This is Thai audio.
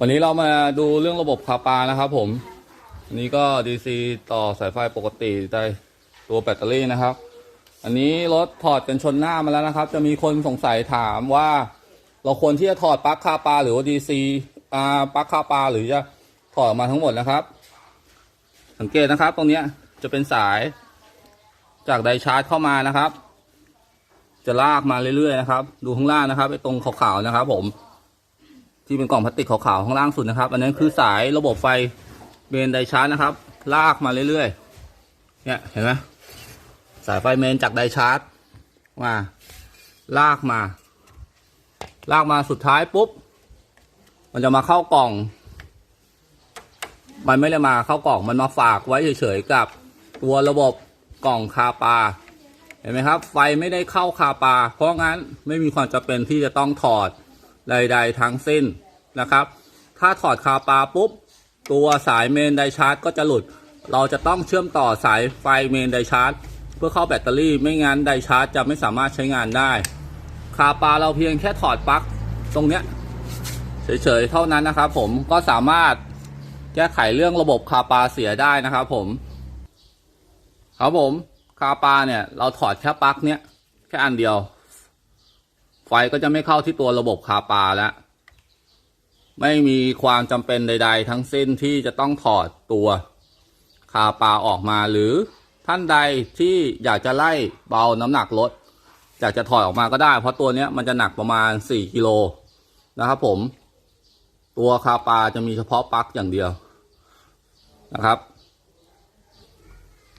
วันนี้เรามาดูเรื่องระบบคาปานะครับผม อันนี้ก็ DC ต่อสายไฟปกติได้ตัวแบตเตอรี่นะครับ อันนี้รถถอดกันชนหน้ามาแล้วนะครับ จะมีคนสงสัยถามว่า เราควรที่จะถอดปลั๊กคาปาหรือว่า DC อ่าปลั๊กคาปาหรือจะถอดออกมาทั้งหมดนะครับ สังเกตนะครับ ตรงนี้จะเป็นสายจากไดชาร์จเข้ามานะครับ จะลากมาเรื่อยๆนะครับ ดูข้างล่างนะครับไอ้ตรงขาวๆนะครับ ผม ที่เป็นกล่องพลาสติกขาวๆข้างล่างสุดนะครับ อันนั้นคือสายระบบไฟเมนไดชาร์จนะครับ ลากมาเรื่อยๆ เนี่ยเห็นไหมสายไฟเมนจากไดชาร์จมาลากมา ลากมาสุดท้ายปุ๊บ มันจะมาเข้ากล่อง มันไม่ได้มาเข้ากล่องมันมาฝากไว้เฉยๆกับตัวระบบกล่องคาปาเห็นไหมครับ ไฟไม่ได้เข้าคาปา เพราะงั้นไม่มีความจำเป็นที่จะต้องถอด ใด ๆ ทั้งสิ้นนะครับ ถ้าถอดคาปาปุ๊บ ตัวสายเมนไดชาร์จก็จะหลุด เราจะต้องเชื่อมต่อสายไฟเมนไดชาร์จเพื่อเข้าแบตเตอรี่ไม่งั้นไดชาร์จจะไม่สามารถใช้งานได้ คาปาเราเพียงแค่ถอดปลั๊กตรงเนี้ยเฉยๆเท่านั้นนะครับผมก็สามารถแก้ไขเรื่องระบบคาปาเสียได้นะครับผม ครับผมคาปาเนี่ยเราถอดแค่ปลั๊กเนี้ยแค่อันเดียว ไฟก็จะไม่เข้าที่ตัวระบบคาปาแล้ว ไม่มีความจำเป็นใด ๆ ทั้งสิ้นที่จะต้องถอดตัวคาปาออกมาหรือท่านใดที่อยากจะไล่เบาน้ำหนักรถอยากจะถอดออกมาก็ได้ เพราะตัวนี้มันจะหนักประมาณ 4กิโลนะครับผม ตัวคาปาจะมีเฉพาะปลั๊กอย่างเดียวนะครับ